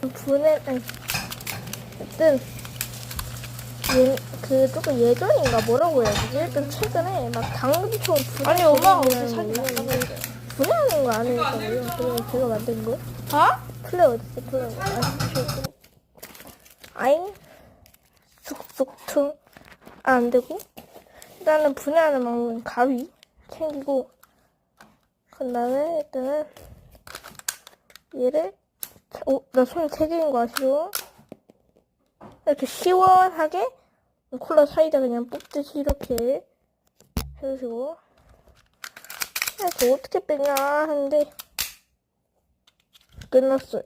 분해 아니 어쨌든 예, 그 조금 예전인가 뭐라고 해야 되지? 일단 최근에 막 당근처럼 분해 아니, 엄마가 어제 사진 분해하는 거 아니었다고요? 그냥 제가 만든 거? 아? 플레이 어딨어. 플레이 아쉽죠 아잉? 쑥쑥퉁. 아, 안 되고. 일단은 분해하는 방법은 가위 챙기고. 그 다음에 일단은 얘를 오, 나 손이 세 개인 거 아시죠? 이렇게 시원하게 콜라 사이다 그냥 뽑듯이 이렇게 해주시고 이거 어떻게 빼냐 하는데 끝났어요.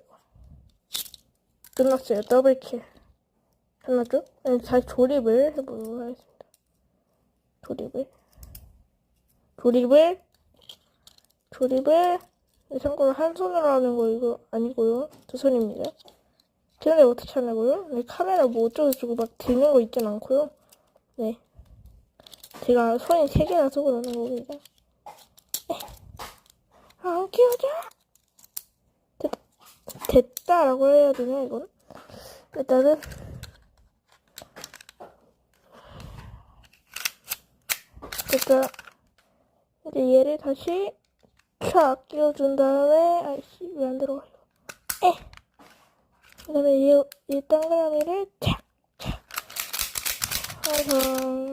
끝났어요. 더블킬. 끝났죠? 네, 다시 조립을 해보도록 하겠습니다. 조립을. 조립을. 조립을. 네, 참고로 한 손으로 하는 거 이거 아니고요. 두 손입니다. 근데 어떻게 하냐고요? 네, 카메라 뭐 어쩌고저쩌고 막 들는 거 있진 않고요. 네. 제가 손이 세 개라서 그러는 겁니다. 네. 아, 귀여져! 됐 다라고 해야 되나 이건? 일단은 일단 이제 얘를 다시 촥 끼워준 다음에 아이씨 왜 안 들어가요? 에 그 다음에 얘, 이 동그라미를 촥 촥 해서